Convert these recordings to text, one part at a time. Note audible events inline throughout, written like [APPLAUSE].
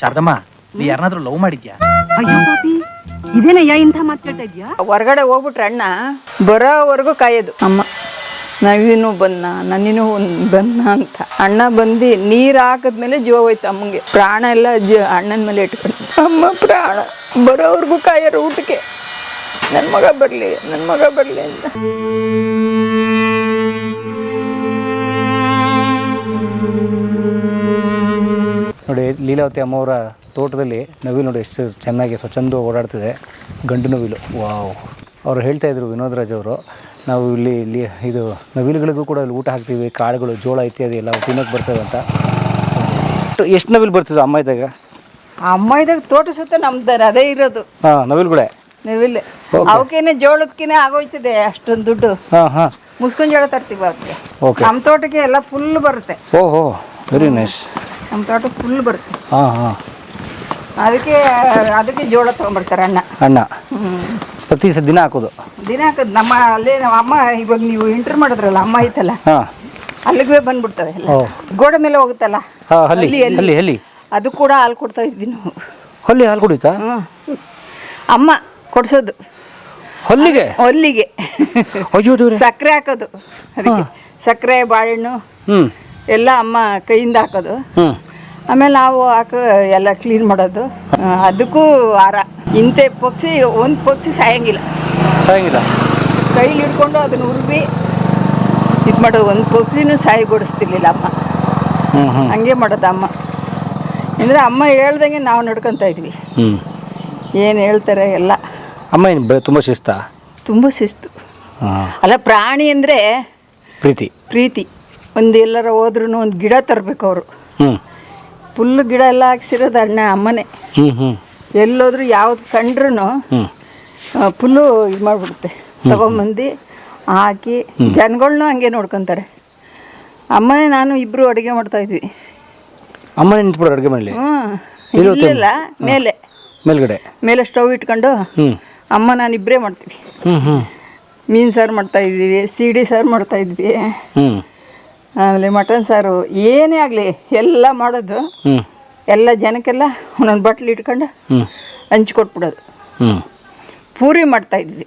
ಶಾರದಮ್ಮ ನೀ ಯಾರನ್ನಾದ್ರೂ ಲವ್ ಮಾಡಿದ್ಯಾ? ಅಯ್ಯೋ ಪಾಪಿ ಇದೇನಯ್ಯ ಇಂಥ ಮಾತು ಕೇಳ್ತಾ ಇದ್ಯಾ ಹೊರಗಡೆ ಹೋಗ್ಬಿಟ್ರೆ ಅಣ್ಣ ಬರೋವರೆಗೂ ಕಾಯೋದು. ಅಮ್ಮ. ನವೀನು ಬಂದ ನನ್ನಿನೂ ಬಂದ ಅಂತ. ಅಣ್ಣ ಬಂದು ನೀರು ಹಾಕಿದ್ಮೇಲೆ ಜೀವ ಹೋಯ್ತು ಅಮ್ಮಂಗೆ. ಪ್ರಾಣ ಎಲ್ಲ ಜ ಅಣ್ಣನ ಮೇಲೆ ಇಟ್ಕೊಂಡು ಅಮ್ಮ ಪ್ರಾಣ. ಬರೋವರೆಗೂ ಕಾಯೋರು ಊಟಕ್ಕೆ. ನನ್ನ ಮಗ ಬರಲಿ ನನ್ನ ಮಗ ಬರಲಿ ಅಂತ. ನೋಡಿ ಲೀಲಾವತಿ ಅಮ್ಮವರ ತೋಟದಲ್ಲಿ ನವಿಲು ನೋಡಿ ಎಷ್ಟು ಚೆನ್ನಾಗಿ ಸ್ವಚ್ಛಂದ ಓಡಾಡ್ತಿದೆ. ಗಂಡು ನವಿಲು. ವಾವ್. ಅವರು ಹೇಳ್ತಾ ಇದ್ರು ವಿನೋದ್ ರಾಜ್ ಅವರು ನಾವು ಇಲ್ಲಿ ಇಲ್ಲಿ ಇದು ನವಿಲುಗಳಿಗೂ ಕೂಡ ಇಲ್ಲಿ ಊಟ ಹಾಕ್ತೀವಿ ಕಾಳುಗಳು ಜೋಳ ಇತ್ಯಾದಿ ಎಲ್ಲ ತಿನ್ನೋಕೆ ಬರ್ತವೆ ಅಂತ. ಎಷ್ಟು ನವಿಲು ಬರ್ತದೆ ಅಮ್ಮ ಇದ್ದಾಗ? ಅಮ್ಮ ಇದಾಗ ತೋಟ ಸುತ್ತ ನಮ್ದಾರೆ ಅದೇ ಇರೋದು. ಹಾಂ ನವಿಲುಗಳೇ? ನವಿಲು. ಅವಕ್ಕೇನೆ ಜೋಳಕ್ಕೇನೆ ಆಗೋಯ್ತಿದೆ ಅಷ್ಟೊಂದು ದುಡ್ಡು. ಹಾಂ ಹಾಂ. ಮುಸ್ಕೊಂಡ್ ಜೋಳ ತರ್ತೀವಿ ನಮ್ಮ ತೋಟಕ್ಕೆ ಎಲ್ಲ ಫುಲ್ ಬರುತ್ತೆ. ಓಹೋ ವೆರಿ ನೈಸ್ ನಮ್ಮ ತೋಟ ಫುಲ್ ಬರುತ್ತೆ. ಹಾಂ ಹಾಂ. ಅದಕ್ಕೆ ಅದಕ್ಕೆ ಜೋಳ ತಗೊಂಡ್ಬರ್ತಾರೆ ಅಣ್ಣ ಅಣ್ಣ. ಪ್ರತಿ ಸ ದಿನ ಹಾಕೋದು? ದಿನ ಹಾಕೋದು. ನಮ್ಮ ಅಲ್ಲೇ ನಮ್ಮ ಅಮ್ಮ ಇವಾಗ ನೀವು ಇಂಟರ್ ಮಾಡಿದ್ರಲ್ಲ ಅಮ್ಮ ಐತಲ್ಲ? ಹಾಂ. ಅಲ್ಲಿಗೆ ಬಂದ್ಬಿಡ್ತವೆ ಎಲ್ಲ. ಓ. ಗೋಡೆ ಮೇಲೆ ಹೋಗುತ್ತಲ್ಲ? ಹಾಂ ಹಲ್ಲಿ ಅಲ್ಲಿ, ಅಲ್ಲಿ. ಹಲ್ಲಿ ಹಲ್ಲಿ. ಅದು ಕೂಡ ಹಾಲು ಕೊಡ್ತಾ ಇದ್ವಿ ನಾವು. ಹಲ್ಲಿ ಹಾಲು ಕುಡಿತಾ ಹ್ಮ್. ಅಮ್ಮ ಕೊಡ್ಸೋದು. ಹಲ್ಲಿಗೆ? ಹೊಲ್ಲಿಗೆ. ಅಯ್ಯೋ ದೇವ್ರೆ. ಸಕ್ಕರೆ ಹಾಕೋದು. ಅದಕ್ಕೆ ಸಕ್ಕರೆ ಬಾಳೆಹಣ್ಣು. ಹ್ಞೂ ಎಲ್ಲ ಅಮ್ಮ ಕೈಯಿಂದ ಹಾಕೋದು. ಹ್ಞೂ ಆಮೇಲೆ ನಾವು ಹಾಕೋ ಎಲ್ಲ ಕ್ಲೀನ್ ಮಾಡೋದು. ಆ, ಅದಕ್ಕೂ ವಾರ. ಇಂಥ ಪಕ್ಷಿ ಒಂದು ಪಕ್ಷಿ ಸಾಯಂಗಿಲ್ಲ. ಸಾಯಂಗಿಲ್ಲ. ಕೈಲಿ ಹಿಡ್ಕೊಂಡು ಅದನ್ನ ಉರುಬಿ ಇದು ಮಾಡೋದು ಒಂದು ಪಕ್ಷಿನೂ ಸಾಯಿಗೊಡಿಸ್ತಿರ್ಲಿಲ್ಲ ಅಮ್ಮ. ಹ್ಞೂ ಹ್ಞೂ ಹಂಗೆ ಮಾಡೋದು ಅಮ್ಮ. ಅಂದರೆ ಅಮ್ಮ ಹೇಳ್ದಂಗೆ ನಾವು ನಡ್ಕೊತಾ ಇದ್ವಿ. ಹ್ಞೂ ಏನು ಹೇಳ್ತಾರೆ ಎಲ್ಲ. ಅಮ್ಮ ಏನು ಬ ತುಂಬ ಶಿಸ್ತಾ? ತುಂಬ ಶಿಸ್ತು. ಹಾಂ. ಅಲ್ಲ ಪ್ರಾಣಿ ಅಂದರೆ ಪ್ರೀತಿ. ಪ್ರೀತಿ. ಒಂದು ಎಲ್ಲರ ಹೋದ್ರೂ ಒಂದು ಗಿಡ ತರಬೇಕು ಅವರು. ಫುಲ್ ಗಿಡ ಎಲ್ಲ ಹಾಕ್ಸಿರೋದು ಅಣ್ಣ ಅಮ್ಮನೇ. ಎಲ್ಲೋದ್ರು ಯಾವ್ದು ಕಂಡ್ರು ಫುಲ್ಲು ಇದು ಮಾಡಿಬಿಡುತ್ತೆ. ತಗೊಂಬಂದು ಹಾಕಿ ಜನಗಳನ್ನೂ ಹಂಗೆ ನೋಡ್ಕೊತಾರೆ. ಅಮ್ಮನೇ ನಾನು ಇಬ್ಬರು ಅಡುಗೆ ಮಾಡ್ತಾಯಿದ್ವಿ ಅಮ್ಮನೇ ನಿಂತ್ಬಿಡು ಅಡುಗೆ ಮಾಡಲಿ. ಹ್ಞೂ ಇಲ್ಲ ಮೇಲೆ. ಮೇಲ್ಗಡೆ. ಮೇಲೆ ಸ್ಟವ್ ಇಟ್ಕೊಂಡು ಅಮ್ಮ ನಾನು ಇಬ್ಬರೇ ಮಾಡ್ತೀವಿ. ಮೀನು ಸಾರು ಮಾಡ್ತಾಯಿದ್ವಿ ಸೀಡಿ ಸಾರು ಮಾಡ್ತಾಯಿದ್ವಿ ಹ್ಞೂ ಆಮೇಲೆ ಮಟನ್ ಸಾರು ಏನೇ ಆಗಲಿ ಎಲ್ಲ ಮಾಡೋದು. ಎಲ್ಲ ಜನಕ್ಕೆಲ್ಲ ಒಂದೊಂದು ಬಟ್ಲು ಇಟ್ಕೊಂಡು ಹಂಚ್ಕೊಟ್ಬಿಡೋದು ಹ್ಞೂ ಪೂರಿ ಮಾಡ್ತಾ ಇದ್ವಿ.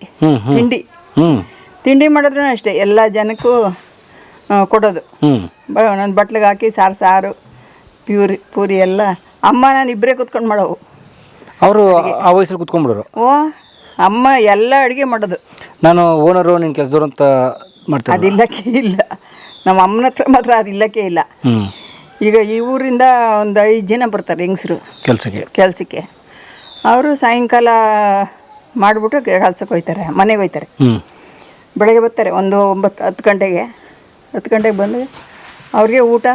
ತಿಂಡಿ. ತಿಂಡಿ ಮಾಡಿದ್ರೂ ಅಷ್ಟೇ ಎಲ್ಲ ಜನಕ್ಕೂ ಕೊಡೋದು. ಒಂದೊಂದು ಬಟ್ಲಿಗೆ ಹಾಕಿ ಸಾರು ಸಾರು ಪ್ಯೂರಿ ಪೂರಿ ಎಲ್ಲ. ಅಮ್ಮ ನಾನು ಇಬ್ಬರೇ ಕುತ್ಕೊಂಡು ಮಾಡೋವು. ಅವರು ಆ ವಯಸ್ಸಲ್ಲಿ ಕುತ್ಕೊಂಡ್ಬಿಡೋರು. ಓ ಅಮ್ಮ ಎಲ್ಲ ಅಡುಗೆ ಮಾಡೋದು. ನಾನು ಓನರು ನಿನ್ನ ಕೆಲಸದವ್ರು ಅಂತ ಮಾಡ್ತಾರೆ ಅದಿಲ್ಲ ಇಲ್ಲ. ನಮ್ಮ ಅಮ್ಮನ ಹತ್ರ ಮಾತ್ರ ಅದು ಇಲ್ಲಕ್ಕೇ ಇಲ್ಲ. ಈಗ ಈ ಊರಿಂದ ಒಂದು ಐದು ಜನ ಬರ್ತಾರೆ ಹೆಂಗಸರು. ಕೆಲಸಕ್ಕೆ? ಕೆಲಸಕ್ಕೆ. ಅವರು ಸಾಯಂಕಾಲ ಮಾಡಿಬಿಟ್ಟು ಕೆಲ್ಸಕ್ಕೆ ಹೋಗ್ತಾರೆ ಮನೆಗೆ ಹೋಗ್ತಾರೆ. ಬೆಳಗ್ಗೆ ಬರ್ತಾರೆ ಒಂದು ಒಂಬತ್ತು ಹತ್ತು ಗಂಟೆಗೆ. ಹತ್ತು ಗಂಟೆಗೆ ಬಂದು ಅವ್ರಿಗೆ ಊಟ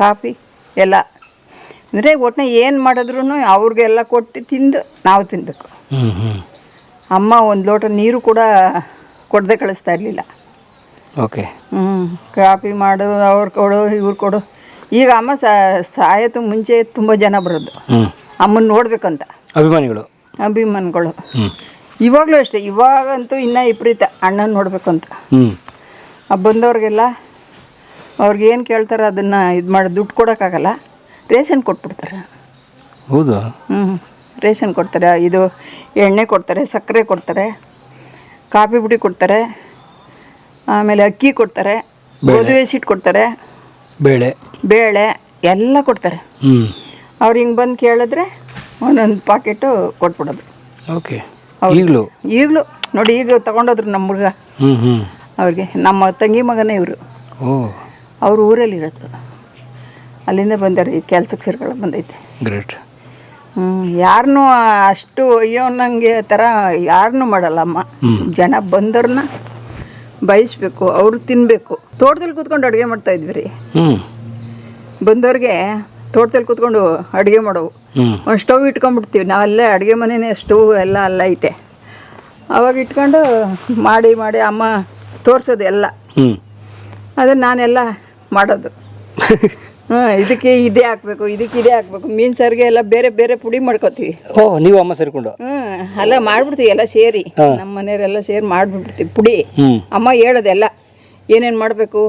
ಕಾಫಿ ಎಲ್ಲ. ಅಂದರೆ ಒಟ್ಟಿನ ಏನು ಮಾಡಿದ್ರು ಅವ್ರಿಗೆಲ್ಲ ಕೊಟ್ಟು ತಿಂದು ನಾವು ತಿನ್ನಬೇಕು ಅಮ್ಮ ಒಂದು ಲೋಟ ನೀರು ಕೂಡ ಕೊಡದೆ ಕಳಿಸ್ತಾ ಇರಲಿಲ್ಲ. ಓಕೆ ಹ್ಞೂ ಕಾಪಿ ಮಾಡು ಅವ್ರು ಕೊಡು ಇವ್ರು ಕೊಡು. ಈಗ ಅಮ್ಮ ಸಾಯತ್ತು ಮುಂಚೆ ತುಂಬ ಜನ ಬರೋದು. ಅಮ್ಮನ ನೋಡ್ಬೇಕಂತ. ಅಭಿಮಾನಿಗಳು. ಅಭಿಮಾನಿಗಳು. ಇವಾಗಲೂ ಅಷ್ಟೇ ಇವಾಗಂತೂ ಇನ್ನೂ ವಿಪರೀತ ಅಣ್ಣನ ನೋಡಬೇಕು ಅಂತ ಹ್ಞೂ ಆ ಬಂದವ್ರಿಗೆಲ್ಲ ಅವ್ರಿಗೆ ಏನು ಕೇಳ್ತಾರೋ ಅದನ್ನು ಇದು ಮಾಡಿ ದುಡ್ಡು ಕೊಡೋಕ್ಕಾಗಲ್ಲ. ರೇಷನ್ ಕೊಟ್ಬಿಡ್ತಾರೆ. ಹೌದು. ಹ್ಞೂ ರೇಷನ್ ಕೊಡ್ತಾರೆ ಇದು ಎಣ್ಣೆ ಕೊಡ್ತಾರೆ ಸಕ್ಕರೆ ಕೊಡ್ತಾರೆ ಕಾಫಿ ಪುಡಿ ಕೊಡ್ತಾರೆ. ಆಮೇಲೆ ಅಕ್ಕಿ ಕೊಡ್ತಾರೆ ಗೋಧಿ ಹಸಿಟ್ಟು ಕೊಡ್ತಾರೆ ಬೇಳೆ. ಬೇಳೆ ಎಲ್ಲ ಕೊಡ್ತಾರೆ. ಅವ್ರು ಹಿಂಗೆ ಬಂದು ಕೇಳಿದ್ರೆ ಒಂದೊಂದು ಪಾಕೆಟು ಕೊಟ್ಬಿಡೋದು. ಓಕೆ. ಈಗಲೂ? ಈಗಲೂ. ನೋಡಿ ಈಗ ತಗೊಂಡೋದ್ರು ನಮ್ಮ ಹುಡುಗ. ಅವ್ರಿಗೆ ನಮ್ಮ ತಂಗಿ ಮಗನೇ ಇವರು. ಅವ್ರು ಊರಲ್ಲಿ ಇರತ್ತೆ ಅಲ್ಲಿಂದ ಬಂದಾರೆ ಈ ಕೆಲ್ಸಕ್ಕೆ ಸೇರ್ಕೊಳ್ಳೋ ಬಂದೈತೆ. ಗ್ರೇಟ್. ಹ್ಞೂ ಯಾರನ್ನೂ ಅಷ್ಟು ಅಯ್ಯೋ ನನಗೆ ಥರ ಯಾರನ್ನೂ ಮಾಡಲ್ಲಮ್ಮ. ಜನ ಬಂದವ್ರನ್ನ ಬಯಸ್ಬೇಕು ಅವರು ತಿನ್ನಬೇಕು ತೋಟದಲ್ಲಿ ಕೂತ್ಕೊಂಡು ಅಡುಗೆ ಮಾಡ್ತಾ ಇದ್ವಿ ರೀ ಬಂದವ್ರಿಗೆ ತೋಟದಲ್ಲಿ ಕೂತ್ಕೊಂಡು ಅಡುಗೆ ಮಾಡೋವು. ಒಂದು ಸ್ಟವ್ ಇಟ್ಕೊಂಡ್ಬಿಡ್ತೀವಿ. ನಾವಲ್ಲೇ ಅಡುಗೆ ಮನೆಯೇ ಸ್ಟವ್ ಎಲ್ಲ ಅಲ್ಲ ಐತೆ. ಅವಾಗ ಇಟ್ಕೊಂಡು ಮಾಡಿ ಮಾಡಿ ಅಮ್ಮ ತೋರಿಸೋದು ಎಲ್ಲ. ಅದನ್ನು ನಾನೆಲ್ಲ ಮಾಡೋದು. [LAUGHS] ಇದಕ್ಕೆ ಇದೇ ಹಾಕ್ಬೇಕು ಇದಕ್ಕೆ ಇದೇ ಹಾಕ್ಬೇಕು. ಮೀನ್ ಸಾರಿಗೆ ಎಲ್ಲ ಬೇರೆ ಬೇರೆ ಪುಡಿ ಮಾಡ್ಕೋತೀವಿ. ಓ ನೀವು ಅಮ್ಮ ಸೇರ್ಕೊಂಡು? ಹ್ಞೂ ಅಲ್ಲ ಮಾಡ್ಬಿಡ್ತೀವಿ ಎಲ್ಲ ಸೇರಿ. ನಮ್ಮ ಮನೆಯವರೆಲ್ಲ ಸೇರಿ ಮಾಡ್ಬಿಡ್ತೀವಿ ಪುಡಿ. ಅಮ್ಮ ಹೇಳೋದೆಲ್ಲ. ಏನೇನು ಮಾಡಬೇಕು?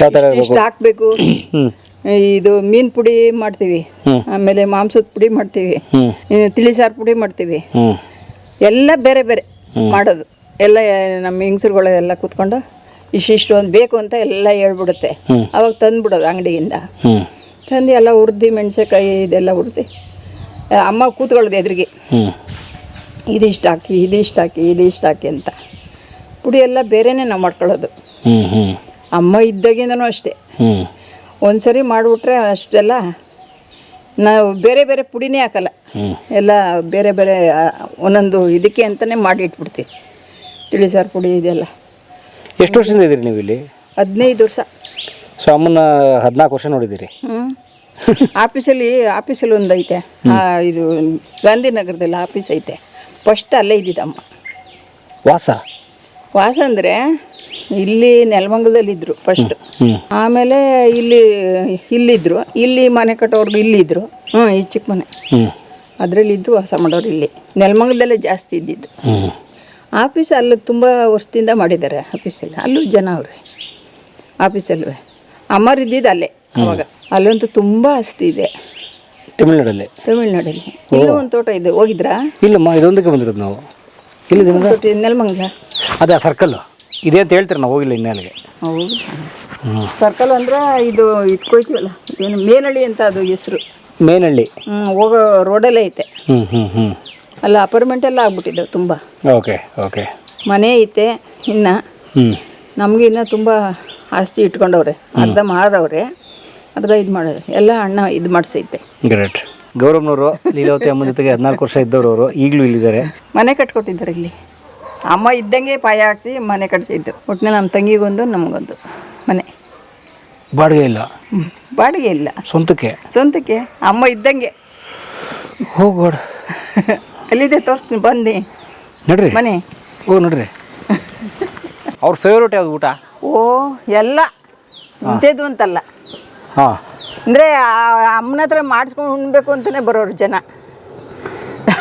ಯಾವ ಥರ ಇಷ್ಟು ಹಾಕಬೇಕು? ಹ್ಞೂ ಇದು ಮೀನ್ ಪುಡಿ ಮಾಡ್ತೀವಿ. ಆಮೇಲೆ ಮಾಂಸದ ಪುಡಿ ಮಾಡ್ತೀವಿ. ಇನ್ನು ತಿಳಿ ಸಾರು ಪುಡಿ ಮಾಡ್ತೀವಿ. ಹ್ಞೂ ಎಲ್ಲ ಬೇರೆ ಬೇರೆ ಮಾಡೋದು. ಎಲ್ಲ ನಮ್ಮ ಹೆಂಗಸರುಗಳೆಲ್ಲ ಕೂತ್ಕೊಂಡು ಇಷ್ಟಿಷ್ಟು ಒಂದು ಬೇಕು ಅಂತ ಎಲ್ಲ ಹೇಳ್ಬಿಡುತ್ತೆ. ಅವಾಗ ತಂದ್ಬಿಡೋದು ಅಂಗಡಿಯಿಂದ. ತಂದು ಎಲ್ಲ ಹುರ್ದು ಮೆಣಸಿನ್ಕಾಯಿ ಇದೆಲ್ಲ ಹುರ್ದು. ಅಮ್ಮ ಕೂತ್ಕೊಳ್ಳೋದು ಎದುರಿಗೆ. ಇದಿಷ್ಟು ಹಾಕಿ ಇದಿಷ್ಟು ಹಾಕಿ ಇದಿಷ್ಟು ಹಾಕಿ ಅಂತ. ಪುಡಿ ಎಲ್ಲ ಬೇರೆನೇ ನಾವು ಮಾಡ್ಕೊಳ್ಳೋದು. ಅಮ್ಮ ಇದ್ದಾಗಿಂದನೂ ಅಷ್ಟೇ. ಒಂದ್ಸರಿ ಮಾಡಿಬಿಟ್ರೆ ಅಷ್ಟೆಲ್ಲ ನಾವು ಬೇರೆ ಬೇರೆ ಪುಡಿನೇ ಹಾಕಲ್ಲ. ಎಲ್ಲ ಬೇರೆ ಬೇರೆ ಒಂದೊಂದು ಇದಕ್ಕೆ ಅಂತಲೇ ಮಾಡಿ ಇಟ್ಬಿಡ್ತೀವಿ. ತಿಳಿ ಸಾರು ಪುಡಿ ಇದೆಲ್ಲ. ಎಷ್ಟು ವರ್ಷದಿಂದ ಇದ್ದೀರಿ ನೀವು ಇಲ್ಲಿ ಹದಿನೈದು ವರ್ಷ. ಸೊ ಅಮ್ಮನ ಹದಿನಾಲ್ಕು ವರ್ಷ ನೋಡಿದ್ದೀರಿ? ಹ್ಞೂ ಆಫೀಸಲ್ಲಿ ಆಫೀಸಲ್ಲಿ ಒಂದು ಐತೆ. ಆ, ಇದು ಗಾಂಧಿನಗರದಲ್ಲಿ ಆಫೀಸ್ ಐತೆ. ಫಸ್ಟ್ ಅಲ್ಲೇ ಇದ್ದಿದ್ದಮ್ಮ ವಾಸ? ವಾಸ ಅಂದರೆ ಇಲ್ಲಿ ನೆಲಮಂಗಲದಲ್ಲಿದ್ದರು ಫಸ್ಟ್ ಹ್ಞೂ ಆಮೇಲೆ ಇಲ್ಲಿ ಇಲ್ಲಿದ್ದರು ಇಲ್ಲಿ ಮನೆ ಕಟ್ಟೋರ್ಗು ಇಲ್ಲಿದ್ದರು ಹ್ಞೂ ಈ ಚಿಕ್ಕ ಮನೆ. ಅದರಲ್ಲಿದ್ದು ವಾಸ ಮಾಡೋರು ಇಲ್ಲಿ. ನೆಲಮಂಗಲದಲ್ಲೇ ಜಾಸ್ತಿ ಇದ್ದಿದ್ದು. ಹ್ಞೂ ಆಫೀಸ್ ಅಲ್ಲಿ ತುಂಬ ವರ್ಷದಿಂದ ಮಾಡಿದ್ದಾರೆ ಆಫೀಸಲ್ಲಿ ಅಲ್ಲೂ ಜನ ಅವ್ರೆ. ಆಫೀಸಲ್ಲೂ ಅಮ್ಮರು ಇದ್ದಿದ್ದು ಅಲ್ಲೇ ಅವಾಗ. ಅಲ್ಲಂತೂ ತುಂಬ ಆಸ್ತಿ ಇದೆ. ತಮಿಳ್ನಾಡಲ್ಲಿ? ತಮಿಳ್ನಾಡಲ್ಲಿ. ಇಲ್ಲೂ ಒಂದು ತೋಟ ಇದೆ. ಹೋಗಿದ್ರಾ? ಇಲ್ಲಮ್ಮ ಇದೊಂದಕ್ಕೆ ಬಂದಿರೋದು ನಾವು. ಇಲ್ಲಿ ತೋಟ ನೆಲಮಂಗಲ. ಅದೇ ಸರ್ಕಲ್ಲು ಇದೆ ಅಂತ ಹೇಳ್ತೀರ ನಾವು ಹೋಗಿಲ್ಲ ಇನ್ನಲ್ಲಿಗೆ ಹೌದು. ಸರ್ಕಲ್ ಅಂದ್ರೆ ಇದು ಇಟ್ಕೊಯ್ತೀವಲ್ಲ ಏನು ಮೇನಳ್ಳಿ ಅಂತ ಅದು ಹೆಸರು. ಮೇನಳ್ಳಿ. ಹ್ಞೂ ಹೋಗೋ ರೋಡಲ್ಲೇ ಐತೆ. ಹ್ಞೂ ಹ್ಞೂ ಹ್ಞೂ ಅಲ್ಲ ಅಪಾರ್ಟ್ಮೆಂಟ್ ಎಲ್ಲ ಆಗ್ಬಿಟ್ಟಿದ್ದಾವೆ ತುಂಬ. ಓಕೆ ಓಕೆ ಮನೆ ಐತೆ ಇನ್ನು. ಹ್ಞೂ ನಮಗೆ ಇನ್ನೂ ತುಂಬ ಆಸ್ತಿ ಇಟ್ಕೊಂಡವ್ರೆ ಅರ್ಧ ಮಾರವ್ರೆ ಅರ್ಧ ಇದು ಮಾಡೋದು ಎಲ್ಲ ಅಣ್ಣ ಇದು ಮಾಡಿಸೈತೆ. ಗ್ರೇಟ್ ಗೌರವ್ನವರು ಲೀಲಾವತಿ ಅಮ್ಮನ ಜೊತೆಗೆ ಹದಿನಾಲ್ಕು ವರ್ಷ ಇದ್ದವರು ಅವರು ಈಗಲೂ ಇಲ್ಲಿದ್ದಾರೆ. ಮನೆ ಕಟ್ಕೊಟ್ಟಿದ್ದಾರೆ ಇಲ್ಲಿ. ಅಮ್ಮ ಇದ್ದಂಗೆ ಪಾಯ ಆಡಿಸಿ ಮನೆ ಕಟ್ಸಿದ್ದು. ಒಟ್ಟಿನಲ್ಲಿ ನಮ್ಮ ತಂಗಿಗೊಂದು ನಮಗೊಂದು ಮನೆ. ಬಾಡಿಗೆ ಇಲ್ಲ. ಬಾಡಿಗೆ ಇಲ್ಲ. ಸ್ವಂತಕ್ಕೆ. ಸ್ವಂತಕ್ಕೆ. ಅಮ್ಮ ಇದ್ದಂಗೆ. ಹೋಗೋಡ್ ಎಲ್ಲಿದೆ ತೋರಿಸ್ತೀನಿ ಬಂದು ನೋಡ್ರಿ. ಮನೆ. ಓ ನೋಡ್ರಿ. [LAUGHS] ಅವ್ರ ಫೇವ್ರೇಟ್ ಯಾವ್ದು ಊಟ? ಓ ಎಲ್ಲ. ಇಂಥದ್ದು ಅಂತಲ್ಲ. ಹಾಂ. ಅಂದರೆ ಅಮ್ಮನ ಹತ್ರ ಮಾಡಿಸ್ಕೊಂಡು ಉಣ್ಬೇಕು ಅಂತಲೇ ಬರೋರು ಜನ.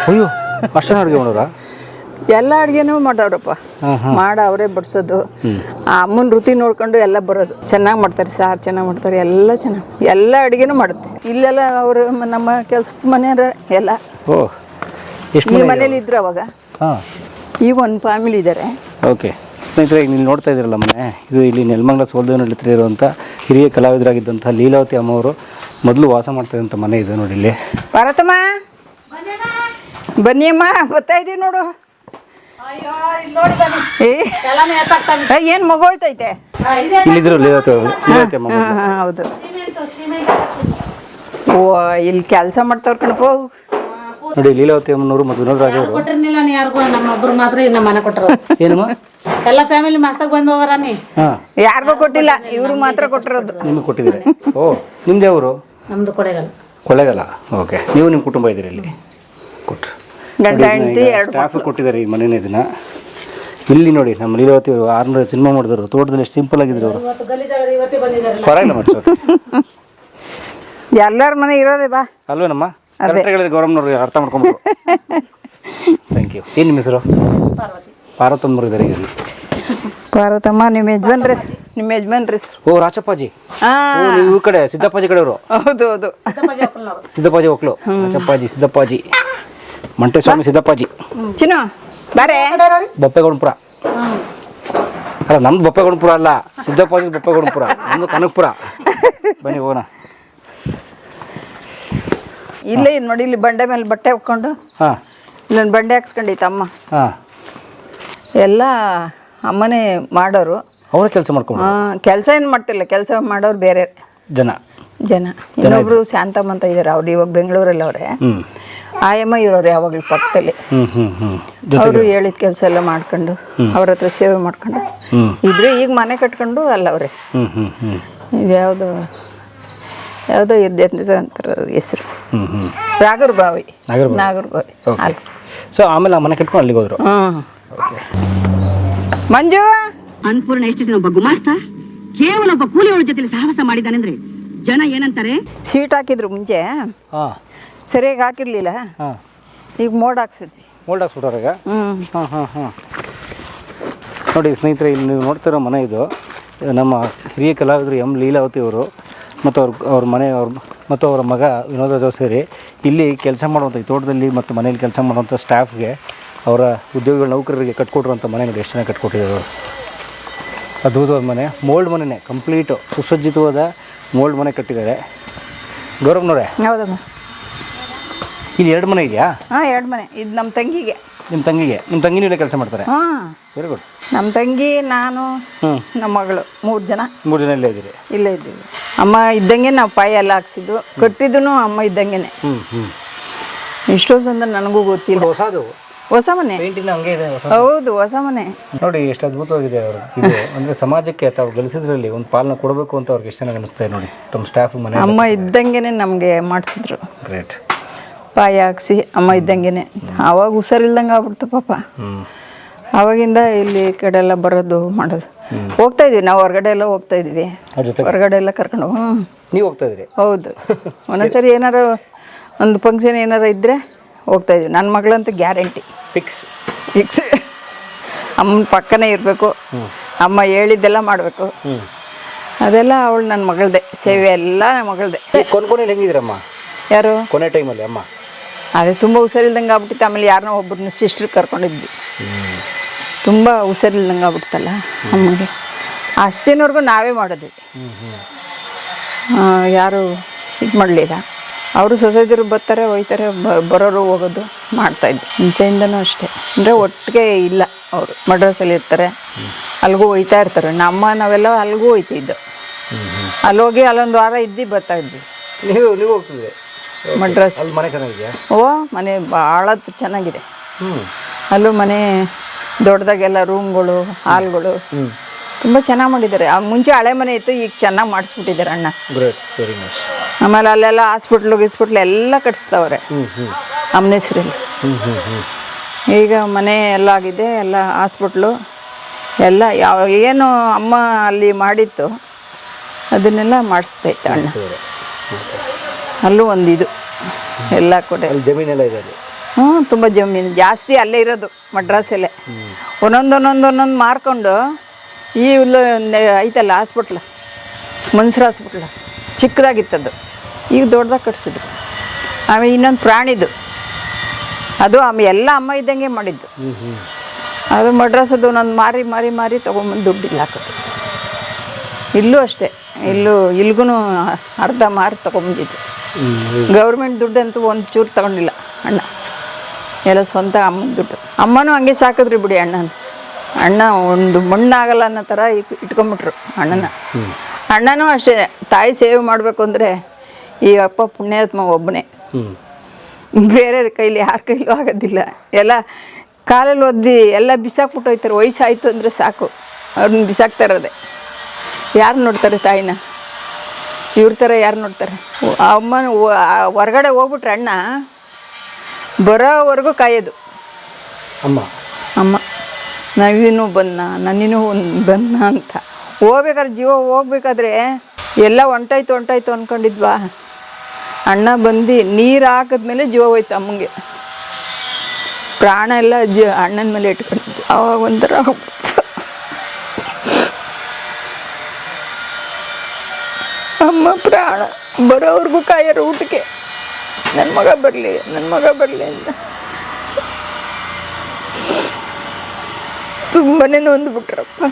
ಅಯ್ಯೋ ಅಷ್ಟೇ ಅಡುಗೆ ಮಾಡೋರಾ? ಎಲ್ಲ ಅಡುಗೆನೂ ಮಾಡೋರಪ್ಪ. ಮಾಡ ಅವರೇ ಬಡಿಸೋದು. ಆ ಅಮ್ಮನ ರುಚಿ ನೋಡ್ಕೊಂಡು ಎಲ್ಲ ಬರೋದು. ಚೆನ್ನಾಗಿ ಮಾಡ್ತಾರೆ ಸಾರು ಚೆನ್ನಾಗಿ ಮಾಡ್ತಾರೆ ಎಲ್ಲ ಚೆನ್ನಾಗಿ. ಎಲ್ಲ ಅಡುಗೆನೂ ಮಾಡುತ್ತೆ. ಇಲ್ಲೆಲ್ಲ ಅವರು ನಮ್ಮ ಕೆಲಸದ ಮನೆಯವ್ರ ಎಲ್ಲ. ಓ. ಎಷ್ಟು ಮನೇಲಿ ಇದ್ರು ಅವಾಗ? ಹಾಂ. ಈಗ ಒಂದು ಫ್ಯಾಮಿಲಿ ಇದ್ದಾರೆ ಓಕೆ. ಸ್ನೇಹಿತರೆ ಈಗ ನೀವು ನೋಡ್ತಾ ಇದ್ದೀರಲ್ಲ ಮನೆ ಇದು ಇಲ್ಲಿ ನೆಲಮಂಗಲ ಹತ್ರ ಇರುವಂಥ ಹಿರಿಯ ಕಲಾವಿದರಾಗಿದ್ದಂಥ ಲೀಲಾವತಿ ಅಮ್ಮವರು ಮೊದಲು ವಾಸ ಮಾಡ್ತಾ ಇದ್ದಂಥ ಮನೆ ಇದೆ ನೋಡಿ ಇಲ್ಲಿ. ಭಾರತಮ್ಮ! ಬನ್ನಿ ಅಮ್ಮ ಬರ್ತಾ ಇದೀವಿ ನೋಡು. ಏ ಏನು ಮಗೊಳ್ತೈತೆ ಇಲ್ಲಿದ್ರು ಲೀಲಾವತಿ ಅವರು ಲೀಲಾವತಿ ಅಮ್ಮ ಹಾಂ ಹಾಂ ಹೌದು. ಓ ಇಲ್ಲಿ ಕೆಲಸ ಮಾಡ್ತಾವ್ರ ಕಣಪ್ಪ. ನೋಡಿ ಲೀಲಾವತಿ ಅಮ್ಮನವರು ಮತ್ತು ವಿನೋದ್ ರಾಜ್ ಅವರು. ಕೊಟ್ಟಿರ್ನಿಲ್ಲ ನೀ ಯಾರಿಗೂ ನಮ್ಮೊಬ್ರು ಮಾತ್ರ ನಮ್ಮ ಮನೆ ಕೊಟ್ಟರು. ಏನಮ್ಮ? ಎಲ್ಲ ಫ್ಯಾಮಿಲಿ ಮಾಸ್ತಾಗ ಬಂದು ಹೋಗಾರ ನೀ? ಹಾಂ. ಯಾರಿಗೂ ಕೊಟ್ಟಿಲ್ಲ ಇವರು ಮಾತ್ರ ಕೊಟ್ಟಿರೋದು. ನಿಮಗೆ ಕೊಟ್ಟಿದ್ದೀರಿ? ಓ ನಿಮ್ದು ಯಾವರು? ನಮ್ದು ಕೊಡೆಗಲ್ಲ ಕೊಳ್ಳೇಗಲ್ಲ ಓಕೆ. ನೀವು ನಿಮ್ಮ ಕುಟುಂಬ ಇದ್ದೀರಿ ಇಲ್ಲಿ? ಕೊಟ್ರು. ಗಂಡ ಹೆಂಡತಿ ಎರಡು ಸ್ಟಾಫ್ ಕೊಟ್ಟಿದ್ದಾರೆ ಈ ಮನೇನ ಇದನ್ನ ಇಲ್ಲಿ ನೋಡಿ ನಮ್ಮ ಲೀಲಾವತಿ ಅವರು ಆರ್ನೂರ ಸಿನಿಮಾ ಮಾಡಿದ್ರು ತೋಟದಲ್ಲಿ ಎಷ್ಟು ಸಿಂಪಲ್ ಆಗಿದ್ರು ಅವರು. ಇವತ್ತು ಇವತ್ತೇ ಬಂದಿದ್ದಾರೆ. ಪರವಾಗಿಲ್ಲ ಎಲ್ಲರ ಮನೆ ಇರೋದೇ ಬಾ. ಅಲ್ವೇನಮ್ಮ? ಕರೆಕ್ಟಾಗಿ ಹೇಳಿದ್ರೆ ಗೌರಮ್ನವ್ರು ಅರ್ಥ ಮಾಡ್ಕೊಂಬಿಟ್ಟು ಥ್ಯಾಂಕ್ ಯು ಏನು ನಿಮ್ಮ ಹೆಸರು? ಪಾರ್ವತಮ್ಮರು ಇದ್ದಾರೆ ಈಗ ಇಲ್ಲಿ ಪಾರ್ವತಮ್ಮ ನಿಮ್ಮ ಯಜಮಾನ್ರಿ ನಿಮ್ಮ ಯಜಮಾನ್ರಿ ಓ ರಾಚಪ್ಪಾಜಿ. ಹಾಂ. ಓ ನೀವು ಈ ಕಡೆ ಸಿದ್ದಪ್ಪಾಜಿ ಕಡೆಯವರು. ಹೌದು ಹೌದು. ಸಿದ್ದಪ್ಪಾಜಿ ಒಕ್ಲು. ರಾಚಪ್ಪಾಜಿ ಸಿದ್ದಪ್ಪಾಜಿ. ಮಂಟೇಸ್ವಾಮಿ ಸಿದ್ದಪ್ಪಾಜಿ. ಚಿನ್ನು ಬಾರೆ. ಬಪ್ಪೆಗೌಡಪುರ. ಅಲ್ಲ ನಮ್ದು ಬಪ್ಪೆಗೌಡಪುರ ಅಲ್ಲ. ಸಿದ್ದಪ್ಪಾಜಿ ಬಪ್ಪೆಗೌಡಪುರ. ನಮ್ದು ಕನಕಪುರ. ಬನ್ನಿ ಹೋಗೋಣ. ಇಲ್ಲೇ ಇನ್ ನೋಡಿ ಇಲ್ಲಿ ಬಂಡೆ ಮೇಲೆ ಬಟ್ಟೆ ಹಾಕೊಂಡು ಹಾಂ. ಇಲ್ಲೊಂದು ಬಂಡೆ ಹಾಕ್ಸ್ಕೊಂಡಿತ್ತು ಅಮ್ಮ ಹಾಂ. ಎಲ್ಲ ಅಮ್ಮನೇ ಮಾಡೋರು. ಅವರು ಕೆಲಸ ಮಾಡ್ಕೊಂಡು ಕೆಲಸ ಏನು ಮಾಡ್ತಿಲ್ಲ ಕೆಲಸ ಮಾಡೋರು ಬೇರೆ. ಜನ. ಜನ. ಇನ್ನೊಬ್ರು ಶಾಂತಮ್ಮ ಅಂತ ಇದ್ದಾರೆ ಅವ್ರು ಇವಾಗ ಬೆಂಗಳೂರಲ್ಲಿ ಅವರೇ. ಆಯಮ್ಮ ಇರೋರು ಯಾವಾಗ್ಲೂ ಪಕ್ಕದಲ್ಲಿ. ಅವರು ಹೇಳಿದ ಕೆಲಸ ಎಲ್ಲ ಮಾಡ್ಕೊಂಡು ಅವ್ರ ಹತ್ರ ಸೇವೆ ಮಾಡ್ಕೊಂಡು. ಇದ್ರೆ ಈಗ ಮನೆ ಕಟ್ಕೊಂಡು ಅಲ್ಲ ಅವ್ರೆ. ಇದ್ಯಾವುದು ಯಾವುದೋ ಇದ್ದ ಅಂತಾರೆ ಹೆಸರು. ಹ್ಞೂ ಹ್ಞೂ ನಾಗರ ಬಾವಿ ನಾಗರಬಾವಿ. ನಾಗರ ಬಾವಿ ಸೊ ಆಮೇಲೆ ಆ ಮನೆ ಕಟ್ಕೊಂಡು ಅಲ್ಲಿಗೆ ಹೋದ್ರು. ಹ್ಮ್. ಮಂಜು? ಅನ್ಪೂರ್ಣ ಎಷ್ಟು ದಿನ ಒಬ್ಬ ಗುಮಾಸ್ತ? ಕೇವಲ ಒಬ್ಬ ಕೂಲಿಯವಳ ಜೊತೆ ಸಹವಾಸ ಮಾಡಿದಾನೆಂದ್ರೆ ಜನ ಏನಂತಾರೆ? ಸೀಟ್ ಹಾಕಿದ್ರು ಮುಂಚೆ. ಹಾಂ. ಸರಿಯಾಗಿ ಹಾಕಿರ್ಲಿಲ್ಲ. ಹಾಂ. ಈಗ ಮೋಡ್ ಹಾಕ್ಸಿದ್ವಿ. ಮೋಲ್ಡ್ ಹಾಕ್ಸ್ಬಿಟ್ಟಾರ ಈಗ? ಹ್ಮ್. ಹಾಂ ಹಾಂ ಹಾಂ. ನೋಡಿ ಸ್ನೇಹಿತರೆ ಇಲ್ಲಿ ನೀವು ನೋಡ್ತಿರೋ ಮನೆ ಇದು. ನಮ್ಮ ಹಿರಿಯ ಕಲಾವಿದರು ಎಂ ಲೀಲಾವತಿ ಅವರು. ಮತ್ತು ಅವ್ರ ಅವ್ರ ಮನೆ ಅವ್ರ ಮತ್ತು ಅವರ ಮಗ ವಿನೋದ ಜೋಸ್ ಸೇರಿ ಇಲ್ಲಿ ಕೆಲಸ ಮಾಡುವಂಥ ಈ ತೋಟದಲ್ಲಿ ಮತ್ತು ಮನೆಯಲ್ಲಿ ಕೆಲಸ ಮಾಡುವಂಥ ಸ್ಟಾಫ್ಗೆ ಅವರ ಉದ್ಯೋಗಿಗಳ ನೌಕರರಿಗೆ ಕಟ್ಕೊಟ್ಟಿರುವಂಥ ಮನೆ ನೋಡಿ ಎಷ್ಟು ಚೆನ್ನಾಗಿ ಕಟ್ಕೊಟ್ಟಿದ್ದಾರೆ ಅವರು. ಅದ್ಭುತವಾದ ಮನೆ ಮೋಲ್ಡ್ ಮನೆಯೇ ಕಂಪ್ಲೀಟು ಸುಸಜ್ಜಿತವಾದ ಮೋಲ್ಡ್ ಮನೆ ಕಟ್ಟಿದ್ದಾರೆ. ಗೌರವ್ನವ್ರೆ? ಹೌದಮ್ಮ ಇಲ್ಲಿ ಎರಡು ಮನೆ ಇದೆಯಾ? ಹಾಂ ಎರಡು ಮನೆ. ಇದು ನಮ್ಮ ತಂಗಿಗೆ. ನಿಮ್ಮ ತಂಗಿಗೆ. ನಿಮ್ಮ ತಂಗಿನೂ ಇಲ್ಲೇ ಕೆಲಸ ಮಾಡ್ತಾರೆ? ಹಾಂ. ವೆರಿ ಗುಡ್ ನಮ್ಮ ತಂಗಿ ನಾನು ಹ್ಞೂ ನಮ್ಮ ಮಗಳು ಮೂರು ಜನ. ಮೂರು ಜನ ಇಲ್ಲೇ ಇದ್ದೀರಿ? ಇಲ್ಲೇ ಇದ್ದೀವಿ. ಅಮ್ಮ ಇದ್ದಂಗೆ ನಾವು ಪಾಯ ಎಲ್ಲ ಹಾಕ್ಸಿದ್ದು. ಕಟ್ಟಿದ್ದು ಅಮ್ಮ ಇದ್ದಂಗೆ ಹ್ಞೂ ಹ್ಞೂ ಇಷ್ಟೊಂದು ನನಗೂ ಗೊತ್ತಿಲ್ಲ. ಹೊಸದು? ಹೊಸ ಮನೆ? ಹಂಗೆ ಇದೆ ಹೊಸ ಹೌದು ಹೊಸ ಮನೆ. ನೋಡಿ ಎಷ್ಟು ಅದ್ಭುತವಾಗಿದೆ ಅವರು. ಇದು ಅಂದರೆ ಸಮಾಜಕ್ಕೆ ತಾವು ಗಳಿಸಿದ್ರಲ್ಲಿ ಒಂದು ಪಾಲನ ಕೊಡಬೇಕು ಅಂತ ಅವ್ರಿಗೆ ಎಷ್ಟು ಚೆನ್ನಾಗಿ ಅನಿಸ್ತಾ ಇದೆ ನೋಡಿ. ತಮ್ಮ ಸ್ಟಾಫ್ ಮನೆ ಅಮ್ಮ ಇದ್ದಂಗೆನೆ ನಮಗೆ ಮಾಡಿಸಿದ್ರು. ಗ್ರೇಟ್ ಪಾಯ ಹಾಕ್ಸಿ ಅಮ್ಮ ಇದ್ದಂಗೆನೆ. ಆವಾಗ ಹುಷಾರಿಲ್ದಂಗೆ ಆಗ್ಬಿಡ್ತು ಪಾಪ. ಅವಾಗಿಂದ ಇಲ್ಲಿ ಕಡೆ ಎಲ್ಲ ಬರೋದು ಮಾಡೋದು. ಹೋಗ್ತಾ ಇದೀವಿ ನಾವು ಹೊರಗಡೆ ಎಲ್ಲ ಹೋಗ್ತಾ ಇದೀವಿ. ಹೊರಗಡೆ ಎಲ್ಲ ಕರ್ಕೊಂಡು ನೀವು ಹೋಗ್ತಾ ಇದ್ರಿ? ಹೌದು. [LAUGHS] ಒಂದೊಂದ್ಸರಿ ಏನಾರ ಒಂದು ಫಂಕ್ಷನ್ ಏನಾರ ಇದ್ದರೆ ಹೋಗ್ತಾ ಇದೀವಿ. ನನ್ನ ಮಗಳಂತೂ ಗ್ಯಾರಂಟಿ ಫಿಕ್ಸ್ ಫಿಕ್ಸ್ ಅಮ್ಮನ ಪಕ್ಕನೇ ಇರಬೇಕು. ಅಮ್ಮ ಹೇಳಿದ್ದೆಲ್ಲ ಮಾಡಬೇಕು. ಹ್ಞೂ ಅದೆಲ್ಲ ಅವಳು ನನ್ನ ಮಗಳದೇ. ಸೇವೆ ಎಲ್ಲ ನನ್ನ ಮಗಳದೇ. ಕೊನೆ ಹೆಂಗಿದ್ರಮ್ಮ? ಯಾರು? ಕೊನೆ ಟೈಮಲ್ಲಿ ಅಮ್ಮ? ಅದೇ ತುಂಬ ಹುಷಾರಿಲ್ದಂಗೆ ಆಗ್ಬಿಟ್ಟಿತ್ತು. ಆಮೇಲೆ ಯಾರನ್ನೋ ಒಬ್ಬರನ್ನ ಸಿಸ್ಟ್ರ್ ಕರ್ಕೊಂಡಿದ್ವಿ. ತುಂಬ ಹುಷಾರಿಲ್ದಂಗೆ ಆಗ್ಬಿಡ್ತಲ್ಲ ಅಮ್ಮಗೆ ಅಷ್ಟೇನವ್ರಿಗೂ ನಾವೇ ಮಾಡಿದ್ವಿ ಯಾರು ಇದು ಮಾಡಲಿಲ್ಲ. ಅವರು ಸೊಸೈಟಿರು ಬರ್ತಾರೆ, ಹೋಯ್ತಾರೆ, ಬ- ಬರೋರು ಹೋಗೋದು ಮಾಡ್ತಾಯಿದ್ವಿ ಮುಂಚೆಯಿಂದನೂ ಅಷ್ಟೇ. ಅಂದರೆ ಒಟ್ಟಿಗೆ ಇಲ್ಲ ಅವರು. ಮಡ್ರಾಸಲ್ಲಿ ಇರ್ತಾರೆ. ಅಲ್ಲಿಗೂ ಹೋಯ್ತಾ ಇರ್ತಾರೆ. ನಮ್ಮ ನಾವೆಲ್ಲ ಅಲ್ಲಿಗೂ ಹೋಯ್ತಿದ್ದು. ಅಲ್ಲೋಗಿ ಅಲ್ಲೊಂದು ವಾರ ಇದ್ದು ಬರ್ತಾ ಇದ್ವಿ. ಹೋಗ್ತಿದ್ರಿ? ಮಡ್ರಾಸ್ ಅಲ್ಲಿ ಮನೆ ಚೆನ್ನಾಗಿದೆಯಾ? ಓ ಮನೆ ಭಾಳ ಚೆನ್ನಾಗಿದೆ. ಅಲ್ಲೂ ಮನೆ ದೊಡ್ಡದಾಗೆಲ್ಲ ರೂಮ್ಗಳು ಹಾಲ್ಗಳು. ತುಂಬ ಚೆನ್ನಾಗಿ ಮಾಡಿದ್ದಾರೆ. ಮುಂಚೆ ಹಳೆ ಮನೆ ಇತ್ತು ಈಗ ಚೆನ್ನಾಗಿ ಮಾಡಿಸ್ಬಿಟ್ಟಿದ್ದಾರೆ ಅಣ್ಣ. ಆಮೇಲೆ ಅಲ್ಲೆಲ್ಲ ಹಾಸ್ಪಿಟ್ಲು ಗಿಸ್ಪಿಟ್ಲು ಎಲ್ಲ ಹ್ಞೂ ಅಮ್ಮನ ಹೆಸರಲ್ಲಿ. ಈಗ ಮನೆ ಎಲ್ಲ ಆಗಿದೆ ಎಲ್ಲ ಹಾಸ್ಪಿಟ್ಲು ಎಲ್ಲ ಯಾವ ಏನು ಅಮ್ಮ ಅಲ್ಲಿ ಮಾಡಿತ್ತು ಅದನ್ನೆಲ್ಲ ಮಾಡಿಸ್ತೈತೆ ಅಣ್ಣ. ಅಲ್ಲೂ ಒಂದಿದು. ಇದು ಎಲ್ಲ ಕಡೆ. ಅಲ್ಲಿ ಜಮೀನೆಲ್ಲ ಇದೆ ಅಲ್ಲಿ? ಹ್ಞೂ ತುಂಬ ಜಮೀನು. ಜಾಸ್ತಿ ಅಲ್ಲೇ ಇರೋದು ಮಡ್ರಾಸಲ್ಲೇ ಒಂದೊಂದು ಒಂದೊಂದು ಒಂದೊಂದು ಮಾರ್ಕೊಂಡು ಈ ಇಲ್ಲ ಐತಲ್ಲ ಹಾಸ್ಪಿಟ್ಲ್ ಮನ್ಸರ ಹಾಸ್ಪಿಟ್ಲ್ ಚಿಕ್ಕದಾಗಿತ್ತದು ಈಗ ದೊಡ್ಡದಾಗಿ ಕಟ್ಸಿದ್ರು. ಆಮೇಲೆ ಇನ್ನೊಂದು ಪ್ರಾಣಿದು. ಅದು ಆಮೇಲೆ ಎಲ್ಲ ಅಮ್ಮ ಇದ್ದಂಗೆ ಮಾಡಿದ್ದು. ಅದು ಮಡ್ರಾಸದು ಒಂದೊಂದು ಮಾರಿ ಮಾರಿ ಮಾರಿ ತೊಗೊಂಬಂದು ದುಡ್ಡು ಇಲ್ಲ ಹಾಕೋದು ಇಲ್ಲೂ ಅಷ್ಟೇ. ಇಲ್ಲೂ ಇಲ್ಗೂ ಅರ್ಧ ಮಾರಿ ತೊಗೊಂಬಂದಿದ್ದು. ಗೌರ್ಮೆಂಟ್ ದುಡ್ಡಂತೂ ಒಂದು ಚೂರು ತಗೊಂಡಿಲ್ಲ ಅಣ್ಣ. ಎಲ್ಲ ಸ್ವಂತ ಅಮ್ಮನ ದುಡ್ಡು. ಅಮ್ಮನೂ ಹಂಗೆ ಸಾಕಿದ್ರಿ ಬಿಡಿ ಅಣ್ಣನ ಅಣ್ಣ ಒಂದು ಮಣ್ಣಾಗಲ್ಲ ಅನ್ನೋ ಥರ ಇಟ್- ಇಟ್ಕೊಂಬಿಟ್ರು ಅಣ್ಣನ. ಅಣ್ಣನೂ ಅಷ್ಟೇ, ತಾಯಿ ಸೇವೆ ಮಾಡಬೇಕು ಅಂದರೆ ಈ ಅಪ್ಪ ಪುಣ್ಯಾತ್ಮ ಒಬ್ಬನೇ. ಬೇರೆ ಕೈಲಿ ಯಾರ ಕೈಲೂ ಆಗೋದಿಲ್ಲ. ಎಲ್ಲ ಕಾಲಲ್ಲಿ ಒದ್ದಿ ಎಲ್ಲ ಬಿಸಾಕ್ಬಿಟ್ಟು ಹೋಯ್ತಾರೆ ವಯಸ್ಸಾಯ್ತು ಅಂದರೆ ಸಾಕು. ಅವ್ರನ್ನ ಬಿಸಾಕ್ತಾ ಯಾರು ನೋಡ್ತಾರೆ ತಾಯಿನ? ಇವ್ರ ಥರ ಯಾರು ನೋಡ್ತಾರೆ? ಅಮ್ಮ ಹೊರಗಡೆ ಹೋಗ್ಬಿಟ್ರೆ ಅಣ್ಣ ಬರೋವರೆಗೂ ಕಾಯೋದು. ಅಮ್ಮ. ಅಮ್ಮ ನವೀನು ಬಂದ ನನ್ನಿನೂ ಒಂದು ಬಂದ ಅಂತ. ಹೋಗ್ಬೇಕಾದ್ರೆ ಜೀವ ಹೋಗ್ಬೇಕಾದ್ರೆ ಎಲ್ಲ ಹೊಂಟಾಯ್ತು ಹೊಂಟಾಯ್ತು ಅಂದ್ಕೊಂಡಿದ್ವಾ ಅಣ್ಣ ಬಂದು ನೀರು ಹಾಕಿದ್ಮೇಲೆ ಜೀವ ಹೋಯ್ತು ಅಮ್ಮಂಗೆ. ಪ್ರಾಣ ಎಲ್ಲ ಜ ಅಣ್ಣನ ಮೇಲೆ ಇಟ್ಕೊಂಡಿದ್ವಿ ಅವಾಗ ಒಂಥರ ಅಮ್ಮ ಪ್ರಾಣ ಬರೋವ್ರಿಗೂ ಕಾಯೋರು ಊಟಕ್ಕೆ. ನನ್ನ ಮಗ ಬರಲಿ ನನ್ನ ಮಗ ಬರಲಿ ಅಂತ. ತುಂಬಾನೇ ನೊಂದ್ಬಿಟ್ರಪ್ಪ.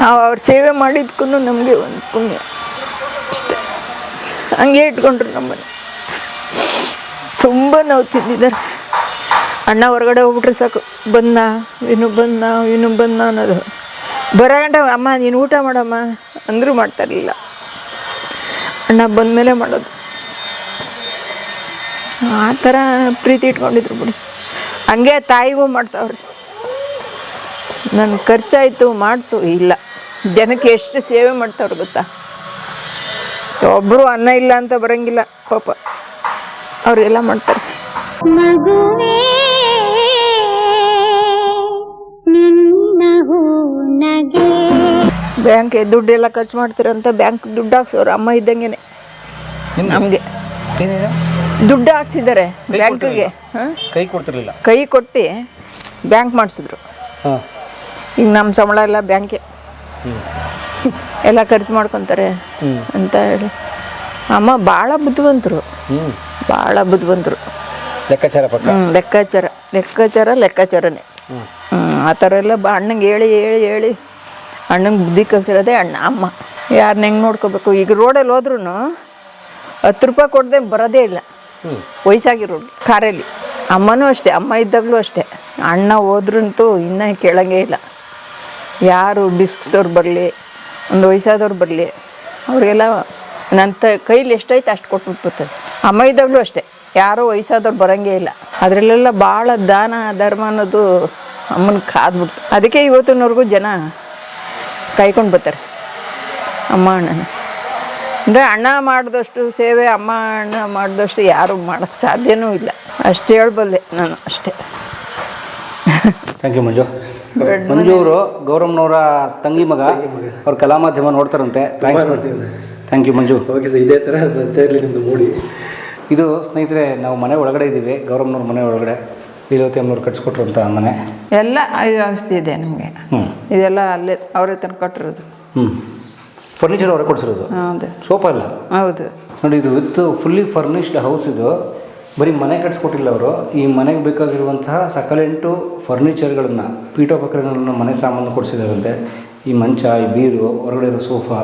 ನಾವು ಅವ್ರ ಸೇವೆ ಮಾಡಿದ್ಕೂ ನಮಗೆ ಒಂದು ಪುಣ್ಯ. ಅಷ್ಟೇ. ಹಂಗೆ ಇಟ್ಕೊಂಡ್ರು ನಮ್ಮನೆ. ತುಂಬ ನಾವು ತಿಂದಿದ್ದಾರೆ. ಅಣ್ಣ ಹೊರಗಡೆ ಹೋಗ್ಬಿಟ್ರೆ ಸಾಕು. ಬಂದ ಇನ್ನು ಬಂದ ಇನ್ನು ಬಂದ ಅನ್ನೋದು. ಬರೋ ಗಂಟ ಅಮ್ಮ ನೀನು ಊಟ ಮಾಡಮ್ಮ. ಅಂದರೂ ಮಾಡ್ತಾ ಇರಲಿಲ್ಲ. ಅಣ್ಣ ಬಂದಮೇಲೆ ಮಾಡೋದು. ಆ ಥರ ಪ್ರೀತಿ ಇಟ್ಕೊಂಡಿದ್ರು ಬಿಡಿ. ಹಂಗೆ ತಾಯಿಗೂ ಮಾಡ್ತಾವ್ರಿ. ನನ್ನ ಖರ್ಚಾಯಿತು, ಮಾಡ್ತು, ಇಲ್ಲ. ಜನಕ್ಕೆ ಎಷ್ಟು ಸೇವೆ ಮಾಡ್ತಾವ್ರು ಗೊತ್ತಾ? ಒಬ್ಬರು ಅನ್ನ ಇಲ್ಲ ಅಂತ ಬರಂಗಿಲ್ಲ ಪಾಪ ಅವ್ರಿಗೆಲ್ಲ ಮಾಡ್ತಾರೆ. ನಿನ್ನ ಹೂ ಬ್ಯಾಂಕ್ ದುಡ್ಡೆಲ್ಲ ಖರ್ಚು ಮಾಡ್ತೀರಂತ ಬ್ಯಾಂಕ್ ದುಡ್ಡು ಹಾಕ್ಸೋರು ಅಮ್ಮ ಇದ್ದಂಗೆನೆ. ನಮಗೆ? ದುಡ್ಡು ಹಾಕ್ಸಿದ್ದಾರೆ ಬ್ಯಾಂಕಿಗೆ. ಕೈ ಕೊಡ್ತಿರ್ಲಿಲ್ಲ. ಕೈ ಕೊಟ್ಟು ಬ್ಯಾಂಕ್ ಮಾಡಿಸಿದ್ರು. ಈಗ ನಮ್ಮ ಸಂಬಳ ಎಲ್ಲ ಬ್ಯಾಂಕೆ ಎಲ್ಲ ಖರ್ಚು ಮಾಡ್ಕೊತಾರೆ ಅಂತ ಹೇಳಿ. ಅಮ್ಮ ಭಾಳ ಬುದ್ಧಿವಂತರು. ಭಾಳ ಬುದ್ಧಿವಂತರು. ಲೆಕ್ಕಾಚಾರ ಲೆಕ್ಕಾಚಾರ. ಲೆಕ್ಕಾಚಾರ ಲೆಕ್ಕಾಚಾರನೇ. ಹ್ಞೂ ಆ ಥರ ಎಲ್ಲ ಬ ಅಣ್ಣಂಗೆ ಹೇಳಿ ಹೇಳಿ ಹೇಳಿ. ಅಣ್ಣಂಗೆ ಬುದ್ಧಿ ಕಲಿಸಿರೋದೇ ಅಣ್ಣ ಅಮ್ಮ. ಯಾರನ್ನ ಹೆಂಗೆ ನೋಡ್ಕೋಬೇಕು? ಈಗ ರೋಡಲ್ಲಿ ಹೋದ್ರೂ ಹತ್ತು ರೂಪಾಯಿ ಕೊಡದೆ ಬರೋದೇ ಇಲ್ಲ. ವಯಸ್ಸಾಗಿರೋ ಕಾರಲ್ಲಿ. ಅಮ್ಮನೂ ಅಷ್ಟೇ ಅಮ್ಮ ಇದ್ದಾಗಲೂ ಅಷ್ಟೇ. ಅಣ್ಣ ಹೋದ್ರಂತೂ ಇನ್ನೂ ಕೇಳಂಗೇ ಇಲ್ಲ. ಯಾರು ಬಿಸ್ಕಿಸೋರು ಬರಲಿ ಒಂದು ವಯಸ್ಸಾದವ್ರು ಬರಲಿ ಅವ್ರಿಗೆಲ್ಲ ನನ್ನ ತ ಕೈಲಿ ಎಷ್ಟೈತೆ ಅಷ್ಟು ಕೊಟ್ಬಿಟ್ಬಿಡ್ತದೆ. ಅಮ್ಮ ಇದ್ದಾಗಲೂ ಅಷ್ಟೇ ಯಾರೋ ವಯಸ್ಸಾದವ್ರು ಬರೋಂಗೇ ಇಲ್ಲ. ಅದರಲ್ಲೆಲ್ಲ ಭಾಳ ದಾನ ಧರ್ಮ ಅನ್ನೋದು ಅಮ್ಮನ ಕಾದ್ಬಿಡ್ತು. ಅದಕ್ಕೆ ಇವತ್ತಿನವರೆಗೂ ಜನ ಕಾಯ್ಕೊಂಡು ಬರ್ತಾರೆ. ಅಮ್ಮ ಅಣ್ಣನ. ಅಂದರೆ ಅಣ್ಣ ಮಾಡಿದಷ್ಟು ಸೇವೆ ಅಮ್ಮ ಅಣ್ಣ ಮಾಡಿದಷ್ಟು ಯಾರು ಮಾಡೋಕ್ಕೆ ಸಾಧ್ಯನೂ ಇಲ್ಲ. ಅಷ್ಟು ಹೇಳ್ಬಲ್ಲೆ ನಾನು ಅಷ್ಟೇ. ಥ್ಯಾಂಕ್ ಯು ಮಂಜು. ಮಂಜು ಅವರು ಗೌರಮ್ನವರ ತಂಗಿ ಮಗ. ಅವ್ರ ಕಲಾ ಮಾಧ್ಯಮ ನೋಡ್ತಾರಂತೆ. Thanks thank you Manju. Okay sir ಇದೇ ಥರ ಬರ್ತಾ ಇರಲಿ ನಿಮ್ಮದು ಮೂಡಿ. ಇದು ಸ್ನೇಹಿತರೆ ನಾವು ಮನೆ ಒಳಗಡೆ ಇದ್ದೀವಿ. ಗೌರಮ್ನವ್ರ ಮನೆ ಒಳಗಡೆ. ಲೀಲವತಿ ಅಮ್ಮನವ್ರು ಕಟ್ಸ್ಕೊಟ್ರು ಅಂತ ಮನೆ? ಎಲ್ಲ ವ್ಯವಸ್ಥೆ ಇದೆ ನಮಗೆ. ಹ್ಞೂ ಇದೆಲ್ಲ ಅಲ್ಲೇ ಅವರೇ ತಂದು ಕೊಟ್ಟಿರೋದು. ಹ್ಞೂ ಫರ್ನಿಚರ್ ಅವರೇ ಕೊಡಿಸಿರೋದು? ಹೌದು. ಸೋಫಾ ಇಲ್ಲ ಹೌದು. ನೋಡಿ ಇದು ವಿತ್ ಫುಲ್ಲಿ ಫರ್ನಿಶ್ಡ್ ಹೌಸ್ ಇದು. ಬರೀ ಮನೆ ಕಟ್ಸ್ಕೊಟ್ಟಿಲ್ಲ ಅವರು. ಈ ಮನೆಗೆ ಬೇಕಾಗಿರುವಂತಹ ಸಕಲೆಂಟು ಫರ್ನಿಚರ್ಗಳನ್ನು ಪೀಠೋಪಕರಣಗಳನ್ನು ಮನೆ ಸಾಮಾನು ಕೊಡಿಸಿದಾರಂತೆ. ಈ ಮಂಚ ಈ ಬೀರು ಹೊರಗಡೆ ಇರೋ ಸೋಫಾ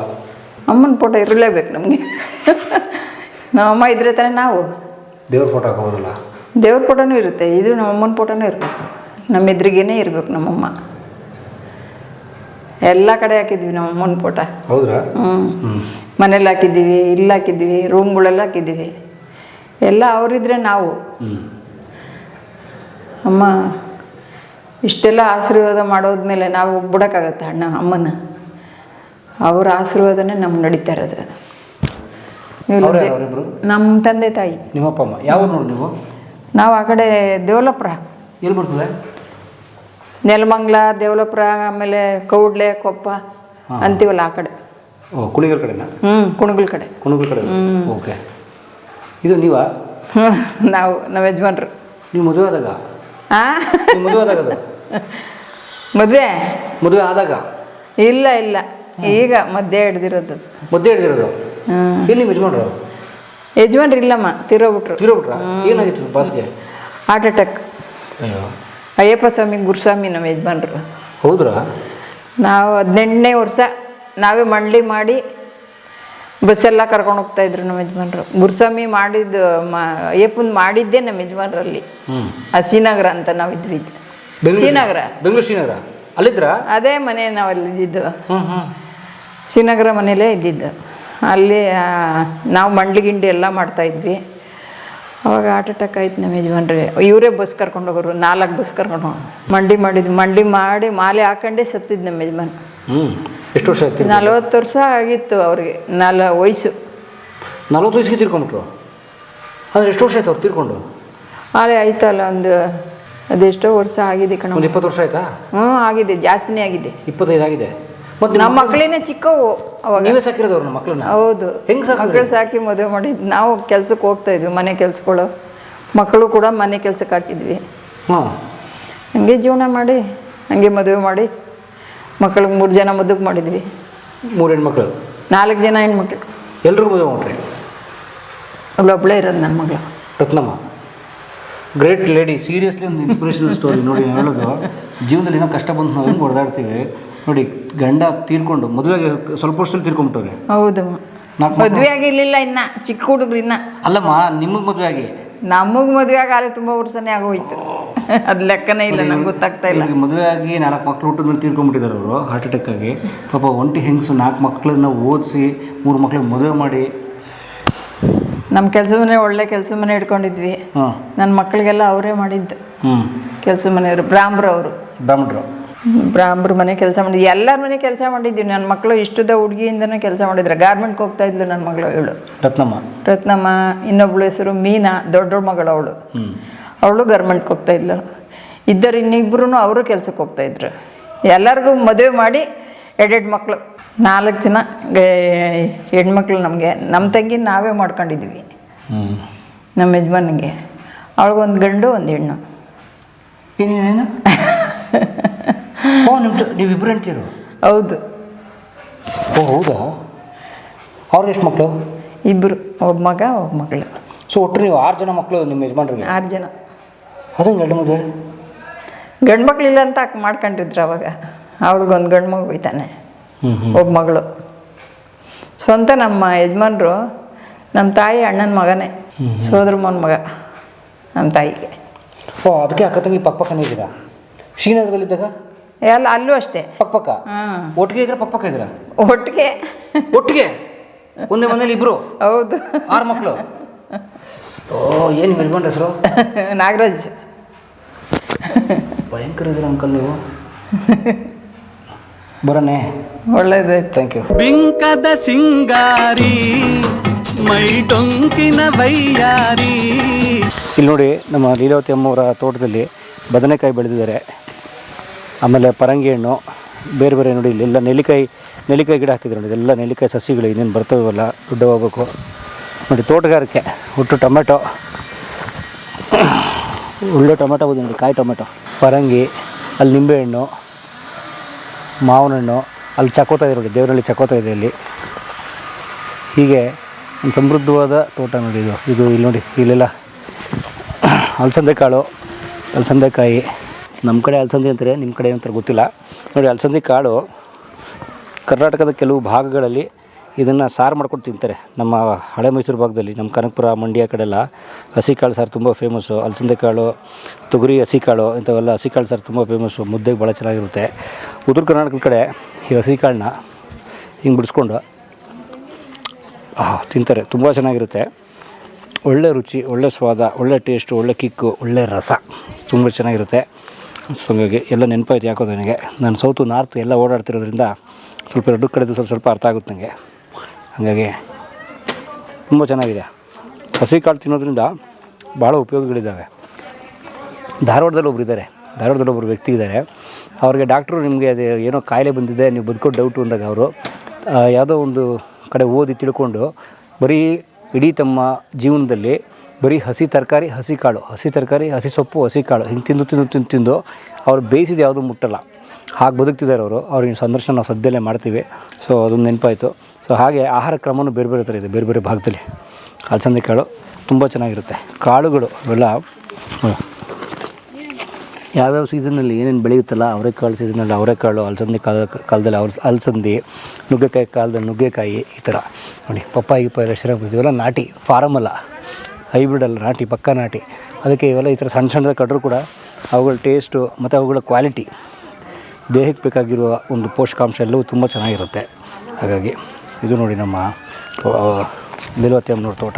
ಅಮ್ಮನ ಫೋಟೋ ಇರಲೇಬೇಕು ನಮಗೆ. ನಮ್ಮ ಅಮ್ಮ ಇದ್ರೆ ತಾನೇ ನಾವು. ದೇವ್ರ ಫೋಟೋ ಹಾಕೋಬೋದಲ್ಲ? ದೇವ್ರ ಫೋಟೋನೂ ಇರುತ್ತೆ. ಇದು ನಮ್ಮ ಅಮ್ಮನ ಫೋಟೋನೂ ಇರಬೇಕು. ನಮ್ಮ ಎದುರಿಗೇನೆ ಇರಬೇಕು ನಮ್ಮಮ್ಮ. ಎಲ್ಲ ಕಡೆ ಹಾಕಿದ್ವಿ ನಮ್ಮ ಅಮ್ಮನ ಫೋಟೋ. ಹೌದ್ರಾ? ಹ್ಞೂ ಮನೇಲಿ ಹಾಕಿದ್ದೀವಿ ಇಲ್ಲಿ ಹಾಕಿದ್ದೀವಿ ರೂಮ್ಗಳೆಲ್ಲ ಹಾಕಿದ್ದೀವಿ. ಎಲ್ಲ ಅವರಿದ್ರೆ ನಾವು. ಅಮ್ಮ ಇಷ್ಟೆಲ್ಲ ಆಶೀರ್ವಾದ ಮಾಡೋದ್ಮೇಲೆ ನಾವು ಬಿಡೋಕ್ಕಾಗತ್ತೆ ಅಣ್ಣ ಅಮ್ಮನ. ಅವ್ರ ಆಶೀರ್ವಾದನೇ ನಮ್ಗೆ ನಡೀತಾ ಇರೋದು ನಮ್ಮ ತಂದೆ ತಾಯಿ. ನಿಮ್ಮಪ್ಪ ಅಮ್ಮ. ಯಾವ ನೋಡಿ ನೀವು? ನಾವು ಆ ಕಡೆ ದೇವಲಪುರ. ಎಲ್ಲಿ ಬರ್ತದೆ? ನೆಲಮಂಗ್ಲ ದೇವಲಪುರ ಆಮೇಲೆ ಕೌಡ್ಲೆ ಕೊಪ್ಪ ಅಂತೀವಲ್ಲ ಆ ಕಡೆ. ಓ ಕುಣಿಗಲ್ ಕಡೆನಾ? ಹ್ಞೂ ಕುಣಗಲ್ ಕಡೆ. ಕುಣಗಲ್ ಕಡೆ. ಓಕೆ. ಇದು ನೀವಾ? [LAUGHS] ನಾವು ನಮ್ಮ ಯಜಮಾನ್ರು. ನೀವು ಮದುವೆ ಆದಾಗ? ಮದುವೆ ಆದಾಗ [LAUGHS] ಮದುವೆ? ಮದುವೆ ಆದಾಗ? ಇಲ್ಲ ಇಲ್ಲ. ಈಗ ಮಧ್ಯೆ ಹಿಡ್ದಿರೋದು. ಮದ್ದೆ ಹಿಡ್ದಿರೋದು. ಎಲ್ಲಿ ಯಜಮಾನ್ರು? ಯಜಮಾನ್ರು ಇಲ್ಲಮ್ಮ ತಿರೋಬಿಟ್ರು ತಿರೋಬಿಟ್ರ ಏನಾಗಿತ್ತು ಬಾಸ್ಗೆ? ಹಾರ್ಟ್ ಅಟ್ಯಾಕ್ ಅಯ್ಯೋ. ಅಯ್ಯಪ್ಪ ಸ್ವಾಮಿ ಗುರುಸ್ವಾಮಿ ನಮ್ಮ ಯಜಮಾನ್ರು. ಹೌದ್ರಾ? ನಾವು ಹದಿನೆಂಟನೇ ವರ್ಷ ನಾವೇ ಮಂಡ್ಲಿ ಮಾಡಿ ಬಸ್ಸೆಲ್ಲ ಕರ್ಕೊಂಡು ಹೋಗ್ತಾ ಇದ್ರು ನಮ್ಮ ಯಜಮಾನ್ರು. ಗುರುಸ್ವಾಮಿ ಮಾಡಿದ್ದು ಮ ಅಯ್ಯಪ್ಪನ ಮಾಡಿದ್ದೇ ನಮ್ಮ ಯಜಮಾನ್ರಲ್ಲಿ. ಆ ಶ್ರೀನಗರ ಅಂತ ನಾವು ಇದ್ವಿ. ಶ್ರೀನಗರ. ಬೆಂಗಳೂರು ಶ್ರೀನಗರ? ಅಲ್ಲಿದ್ರ? ಅದೇ ಮನೆ ನಾವು ಹ್ಞೂ ಹ್ಞೂ ಶ್ರೀನಗರ ಮನೇಲೇ ಇದ್ದಿದ್ದು. ಅಲ್ಲಿ ನಾವು ಮಂಡ್ಲಿ ಗಿಂಡಿ ಎಲ್ಲ ಮಾಡ್ತಾ ಇದ್ವಿ. ಅವಾಗ ಹಾರ್ಟ್ ಅಟ್ಯಾಕ್ ಆಯ್ತು ನಮ್ಮ ಯಜಮಾನ್ರಿ ಇವರೇ ಬಸ್ ಕರ್ಕೊಂಡು ಹೋಗೋರು ನಾಲ್ಕು ಬಸ್ ಕರ್ಕೊಂಡು ಹೋಗಿ ಮಂಡಿ ಮಾಡಿದ್ವಿ ಮಂಡಿ ಮಾಡಿ ಮಾಲೆ ಹಾಕೊಂಡೇ ಸತ್ತಿದ್ದು ನಮ್ಮ ಯಜಮಾನ್. ಎಷ್ಟು ವರ್ಷ ಆಯ್ತು? ನಲ್ವತ್ತು ವರ್ಷ ಆಗಿತ್ತು ಅವ್ರಿಗೆ ನಾಲ್ ವಯಸ್ಸು. ನಲ್ವತ್ತು ವಯಸ್ಸಿಗೆ ತಿರ್ಕೊಂಡ್ಬಿಟ್ರು? ಅಂದ್ರೆ ಎಷ್ಟು ವರ್ಷ ಆಯ್ತು ಅವ್ರು ತಿರ್ಕೊಂಡು? ಮಾಲೆ ಆಯ್ತಲ್ಲ ಒಂದು ಅದೆಷ್ಟೋ ವರ್ಷ ಆಗಿದೆ ಕಣ. ಒಂದು ಇಪ್ಪತ್ತು ವರ್ಷ ಆಯ್ತಾ? ಹ್ಞೂ ಆಗಿದೆ ಜಾಸ್ತಿನೇ ಆಗಿದೆ. ಇಪ್ಪತ್ತೈದು ಆಗಿದೆ. ಮತ್ತು ನಮ್ಮ ಮಕ್ಕಳೇನೆ ಚಿಕ್ಕವು ಅವಾಗ. ನೀವೇ ಸಾಕಿರೋದು ನಮ್ಮ ಮಕ್ಕಳನ್ನ? ಹೌದು. ಹೆಂಗ್? ಮಕ್ಕಳು ಸಾಕಿ ಮದುವೆ ಮಾಡಿ ನಾವು ಕೆಲ್ಸಕ್ಕೆ ಹೋಗ್ತಾ ಇದ್ವಿ ಮನೆ ಕೆಲ್ಸಗಳು. ಮಕ್ಕಳು ಕೂಡ ಮನೆ ಕೆಲ್ಸಕ್ಕೆ ಹಾಕಿದ್ವಿ. ಹಾಂ. ಹಂಗೆ ಜೀವನ ಮಾಡಿ ಹಂಗೆ ಮದುವೆ ಮಾಡಿ ಮಕ್ಕಳಿಗೆ ಮೂರು ಜನ ಮದುವೆ ಮಾಡಿದ್ವಿ. ಮೂರು ಹೆಣ್ಮಕ್ಳು? ನಾಲ್ಕು ಜನ ಹೆಣ್ಮಕ್ಳು. ಎಲ್ಲರೂ ಮದುವೆ ಮಾಡ್ರಿ? ಒಬ್ಬಳೇ ಇರೋದು ನನ್ನ ಮಗಳು. ರತ್ನಮ್ಮ ಗ್ರೇಟ್ ಲೇಡಿ ಸೀರಿಯಸ್ಲಿ ಒಂದು ಇನ್ಸ್ಪಿರೇಷನಲ್ ಸ್ಟೋರಿ ನೋಡಿ ಹೇಳೋದು. ಜೀವನದಲ್ಲಿ ಏನೋ ಕಷ್ಟ ಬಂದು ನಾವು ಹೆಂಗೆ ಹೊಡೆದಾಡ್ತೀವಿ? ನೋಡಿ ಗಂಡ ತೀರ್ಕೊಂಡು ಮದುವೆಗೆ ಸ್ವಲ್ಪ ವರ್ಷದಲ್ಲಿ ತೀರ್ಕೊಂಬಿಟ್ಟವ್ರೆ ಹೌದು. ನಾಲ್ಕು ಮದುವೆ ಆಗಿರ್ಲಿಲ್ಲ ಇನ್ನ ಚಿಕ್ಕ ಹುಡುಗ್ರು ಇನ್ನ. ಅಲ್ಲಮ್ಮ ನಿಮಗೆ ಮದುವೆ ಆಗಿ ನಮಗೆ ಮದುವೆ ಆಗಾಲೆ ತುಂಬಾ ವರ್ಷನೇ ಆಗೋಯ್ತು. ಅದ್ ಲೆಕ್ಕನೇ ಇಲ್ಲ ನಂಗೆ ಗೊತ್ತಾಗ್ತಾ ಇಲ್ಲ. ಇವ್ರಿಗೆ ಮದುವೆ ಆಗಿ ನಾಲ್ಕು ಮಕ್ಳು ಹುಟ್ಟಿದ ಮೇಲೆ ತೀರ್ಕೊಂಡ್ಬಿಟ್ಟಿದ್ದಾರೆ ಅವರು ಹಾರ್ಟ್ ಅಟ್ಯಾಕ್ ಆಗಿ. ಪಾಪ ಒಂಟಿ ಹೆಂಗಸು ನಾಲ್ಕು ಮಕ್ಕಳನ್ನ ಓದಿಸಿ ಮೂರು ಮಕ್ಳಿಗೆ ಮದುವೆ ಮಾಡಿ. ನಮ್ಮ ಕೆಲಸ ಮನೆ ಒಳ್ಳೆ ಕೆಲಸ ಮನೆ ಇಟ್ಕೊಂಡಿದ್ವಿ ಹಾಂ. ನನ್ನ ಮಕ್ಕಳಿಗೆಲ್ಲ ಅವರೇ ಮಾಡಿದ್ದು. ಹ್ಞೂ ಕೆಲಸ ಮನೆಯವರು ಬ್ರಾಹ್ಮರವರು ಅವರು. ಬ್ರಾಹ್ಮಣರು. ಬ್ರಾಹ್ಮ್ರ ಮನೆ ಕೆಲಸ ಮಾಡಿದ್ವಿ. ಎಲ್ಲರ ಮನೆ ಕೆಲಸ ಮಾಡಿದ್ವಿ. ನನ್ನ ಮಕ್ಕಳು ಇಷ್ಟದ ಹುಡುಗಿಯಿಂದನೂ ಕೆಲಸ ಮಾಡಿದ್ರು. ಗಾರ್ಮೆಂಟ್ಗೆ ಹೋಗ್ತಾ ಇದ್ಲು ನನ್ನ ಮಗಳು ಇವಳು. ರತ್ನಮ್ಮ. ರತ್ನಮ್ಮ ಇನ್ನೊಬ್ಳು ಹೆಸರು ಮೀನಾ ದೊಡ್ಡ ಮಗಳು ಅವಳು. ಅವಳು ಗಾರ್ಮೆಂಟ್ಗೆ ಹೋಗ್ತಾ ಇದ್ಲು. ಇದ್ದರು ಇನ್ನಿಬ್ರು ಅವರು ಕೆಲ್ಸಕ್ಕೆ ಹೋಗ್ತಾ ಇದ್ರು. ಎಲ್ಲರಿಗೂ ಮದುವೆ ಮಾಡಿ ಎರಡೆರಡು ಮಕ್ಕಳು ನಾಲ್ಕು ಜನ ಹೆಣ್ಮಕ್ಳು ನಮಗೆ. ನಮ್ಮ ತಂಗಿ ನಾವೇ ಮಾಡ್ಕೊಂಡಿದ್ವಿ. ನಮ್ಮ ಯಜಮಾನಿಗೆ. ಅವಳಿಗೊಂದು ಗಂಡು ಒಂದು ಹೆಣ್ಣು. [LAUGHS] ಓ ನಿಮ್ದು ನೀವಿಬ್ಬರು ಅಂತೀರು ಹೌದು. ಓ ಹೌದಾ? ಅವ್ರಿಗೆ ಎಷ್ಟು ಮಕ್ಕಳು ಇಬ್ಬರು ಒಬ್ಬ ಮಗ ಒಬ್ಬ ಮಗಳು. ಸೊ ಒಟ್ಟು ನೀವು ಆರು ಜನ ಮಕ್ಕಳು ನಿಮ್ಮ ಯಜಮಾನ್ರಿಗೆ? ಆರು ಜನ. ಅದು ಗಂಡು ಮದುವೆ ಗಂಡು ಇಲ್ಲ ಅಂತ ಅಕ್ಕ ಮಾಡ್ಕೊಂಡಿದ್ರು ಅವಾಗ. ಅವಳಿಗೊಂದು ಗಂಡು ಮಗು ಹೋಯ್ತಾನೆ. ಒಬ್ಬ ಮಗಳು. ಸ್ವಂತ ನಮ್ಮ ಯಜಮಾನ್ರು ನಮ್ಮ ತಾಯಿ ಅಣ್ಣನ ಮಗನೇ. ಸೋದರ ಮೋನ್ ಮಗ ನಮ್ಮ ತಾಯಿಗೆ. ಓ ಅದಕ್ಕೆ ಅಕ್ಕ ತಂಗಿ ಪಕ್ಕ ಪಕ್ಕನೇ ಇದ್ದೀರಾ? ಶ್ರೀನಗರದಲ್ಲಿದ್ದಾಗ? ಎಲ್ಲ ಅಲ್ಲೂ ಅಷ್ಟೇ. ಪಕ್ಕ ಪಕ್ಕ? ಹಾಂ. ಒಟ್ಟಿಗೆ ಇದ್ರೆ ಪಕ್ಕ ಪಕ್ಕ ಇದ್ರ ಒಟ್ಟಿಗೆ. ಒಟ್ಟಿಗೆ? ಒಂದೇ ಮನೇಲಿ ಇಬ್ರು? ಹೌದು. ಆರು ಮಕ್ಕಳು ಓ ಏನು ಯಜಮಾನ್ ಹೆಸರು? ನಾಗರಾಜ್. ಭಯಂಕರ ಇದ್ರ ಅಂಕಲ್ ನೀವು? ಬರೋಣ. ಒಳ್ಳೇದಾಯ್ತು. ಥ್ಯಾಂಕ್ ಯು ಬಿಂಕದ ಸಿಂಗಾರಿ ಮೈ ಡೊಂಕಿನ ವೈಯಾರಿ. ಇಲ್ಲಿ ನೋಡಿ ನಮ್ಮ ಲೀಲಾವತಿ ಅಮ್ಮವರ ತೋಟದಲ್ಲಿ ಬದನೆಕಾಯಿ ಬೆಳೆದಿದ್ದಾರೆ. ಆಮೇಲೆ ಪರಂಗಿ ಹಣ್ಣು, ಬೇರೆ ಬೇರೆ ನೋಡಿ ಇಲ್ಲೆಲ್ಲ ನೆಲ್ಲಿಕಾಯಿ ನೆಲ್ಲಿಕಾಯಿ ಗಿಡ ಹಾಕಿದ್ರು ನೋಡಿ, ಇದೆಲ್ಲ ನೆಲ್ಲಿಕಾಯಿ ಸಸಿಗಳು ಇನ್ನೇನು ಬರ್ತವಲ್ಲ ದೊಡ್ಡ ಹೋಗ್ಬೇಕು ನೋಡಿ ತೋಟಗಾರಿಕೆ, ಒಟ್ಟು ಟೊಮೆಟೊ. ಒಳ್ಳೆ ಟೊಮೆಟೊ ಬಂದು ನೋಡಿ, ಕಾಯಿ ಟೊಮೆಟೊ. ಪರಂಗಿ, ಅಲ್ಲಿ ನಿಂಬೆಹಣ್ಣು ಮಾವಿನ ಹಣ್ಣು, ಅಲ್ಲಿ ಚಕೋತ ಇದೆ ನೋಡಿ ದೇವರಲ್ಲಿ ಚಕೋತ ಇದೆ ಇಲ್ಲಿ ಹೀಗೆ ಒಂದು ಸಮೃದ್ಧವಾದ ತೋಟ ನೋಡಿ ಇದು. ಇದು ಇಲ್ಲಿ ನೋಡಿ, ಇಲ್ಲೆಲ್ಲ ಅಲಸಂದೆ ಕಾಳು ಅಲಸಂದೆಕಾಯಿ. ನಮ್ಮ ಕಡೆ ಅಲಸಂದಿ ಅಂತಾರೆ ನಿಮ್ಮ ಕಡೆ ಏನಂತಾರೆ ಗೊತ್ತಿಲ್ಲ. ನೋಡಿ, ಅಲಸಂದಿ ಕಾಳು ಕರ್ನಾಟಕದ ಕೆಲವು ಭಾಗಗಳಲ್ಲಿ ಇದನ್ನು ಸಾರು ಮಾಡ್ಕೊಂಡು ತಿಂತಾರೆ. ನಮ್ಮ ಹಳೆ ಮೈಸೂರು ಭಾಗದಲ್ಲಿ, ನಮ್ಮ ಕನಕಪುರ ಮಂಡ್ಯ ಕಡೆಲ್ಲ ಹಸಿ ಕಾಳು ಸಾರು ತುಂಬ ಫೇಮಸ್ಸು ಅಲಸಂದೆ ಕಾಳು, ತೊಗರಿ ಹಸಿ ಕಾಳು ಇಂಥವೆಲ್ಲ ಹಸಿ ಕಾಳು ಸಾರು ತುಂಬ ಫೇಮಸ್ಸು ಮುದ್ದೆಗೆ ಭಾಳ ಚೆನ್ನಾಗಿರುತ್ತೆ. ಉತ್ತರ ಕರ್ನಾಟಕದ ಕಡೆ ಈ ಹಸಿ ಕಾಳನ್ನ ಹಿಂಗೆ ಬಿಡಿಸ್ಕೊಂಡು ತಿಂತಾರೆ. ತುಂಬ ಚೆನ್ನಾಗಿರುತ್ತೆ. ಒಳ್ಳೆ ರುಚಿ, ಒಳ್ಳೆ ಸ್ವಾದ, ಒಳ್ಳೆ ಟೇಸ್ಟು ಒಳ್ಳೆ ಕಿಕ್ಕು, ಒಳ್ಳೆ ರಸ. ತುಂಬ ಚೆನ್ನಾಗಿರುತ್ತೆ. ಸೊ ಹಾಗಾಗಿ ಎಲ್ಲ ನೆನಪಾಯ್ತು ಯಾಕೋ ನನಗೆ. ನಾನು ಸೌತು ನಾರ್ತು ಎಲ್ಲ ಓಡಾಡ್ತಿರೋದ್ರಿಂದ ಸ್ವಲ್ಪ ಎರಡು ಕಡೆದು ಸ್ವಲ್ಪ ಸ್ವಲ್ಪ ಅರ್ಥ ಆಗುತ್ತೆ ನನಗೆ. ಹಾಗಾಗಿ ತುಂಬ ಚೆನ್ನಾಗಿದೆ. ಹಸಿ ಕಾಳು ತಿನ್ನೋದ್ರಿಂದ ಭಾಳ ಉಪಯೋಗಗಳಿದ್ದಾವೆ. ಧಾರವಾಡದಲ್ಲಿ ಒಬ್ರು ಇದ್ದಾರೆ. ಧಾರವಾಡದಲ್ಲಿ ಒಬ್ಬರು ವ್ಯಕ್ತಿ ಇದ್ದಾರೆ. ಅವ್ರಿಗೆ ಡಾಕ್ಟ್ರು ನಿಮಗೆ ಅದು ಏನೋ ಕಾಯಿಲೆ ಬಂದಿದೆ, ನೀವು ಬದುಕೋ ಡೌಟು ಅಂದಾಗ ಅವರು ಯಾವುದೋ ಒಂದು ಕಡೆ ಓದಿ ತಿಳ್ಕೊಂಡು ಬರೀ ಇಡೀ ತಮ್ಮ ಜೀವನದಲ್ಲಿ ಬರೀ ಹಸಿ ತರಕಾರಿ, ಹಸಿ ಕಾಳು, ಹಸಿ ತರಕಾರಿ, ಹಸಿ ಸೊಪ್ಪು, ಹಸಿ ಕಾಳು ಹಿಂಗೆ ತಿಂದು ತಿಂದು ತಿಂದು ತಿಂದು ಅವ್ರು ಬೇಯಿಸಿದ ಯಾವುದೂ ಮುಟ್ಟಲ್ಲ. ಹಾಗೆ ಬದುಕ್ತಿದ್ದಾರೆ ಅವರು. ಅವ್ರಿಗೆ ಸಂದರ್ಶನ ನಾವು ಸದ್ಯಲ್ಲೇ ಮಾಡ್ತೀವಿ. ಸೊ ಅದೊಂದು ನೆನಪಾಯಿತು. ಸೊ ಹಾಗೆ ಆಹಾರ ಕ್ರಮವೂ ಬೇರೆ ಬೇರೆ ಥರ ಇದೆ, ಬೇರೆ ಬೇರೆ ಭಾಗದಲ್ಲಿ. ಅಲಸಂದೆ ಕಾಳು ತುಂಬ ಚೆನ್ನಾಗಿರುತ್ತೆ. ಕಾಳುಗಳು ಇವೆಲ್ಲ, ಹ್ಮ್. ಯಾವ್ಯಾವ ಸೀಸನಲ್ಲಿ ಏನೇನು ಬೆಳೆಯುತ್ತಲ್ಲ ಅವರೆಕಾಳು ಸೀಸನಲ್ಲಿ ಅವರೆಕಾಳು, ಅಲಸಂದೆ ಕಾಲ, ಕಾಲದಲ್ಲಿ ಅವ್ರ ಅಲಸಂದಿ, ನುಗ್ಗೆಕಾಯಿ ಕಾಲದಲ್ಲಿ ನುಗ್ಗೆಕಾಯಿ ಈ ಥರ. ನೋಡಿ, ಪಪ್ಪಾಯಿ ಪಪ್ಪಾಯಿ ಇವೆಲ್ಲ ನಾಟಿ ಫಾರಮ್ ಅಲ್ಲ. ಹೈಬ್ರಿಡ್ ಅಲ್ಲ, ನಾಟಿ, ಪಕ್ಕ ನಾಟಿ. ಅದಕ್ಕೆ ಇವೆಲ್ಲ ಈ ಥರ ಸಣ್ಣ ಸಣ್ಣದ ಕಟ್ಟರು ಕೂಡ ಅವುಗಳ ಟೇಸ್ಟು ಮತ್ತು ಅವುಗಳ ಕ್ವಾಲಿಟಿ ದೇಹಕ್ಕೆ ಬೇಕಾಗಿರುವ ಒಂದು ಪೋಷಕಾಂಶ ಎಲ್ಲವೂ ತುಂಬ ಚೆನ್ನಾಗಿರುತ್ತೆ. ಹಾಗಾಗಿ ಇದು ನೋಡಿ ನಮ್ಮ ಅಮ್ಮನವ್ರ ತೋಟ.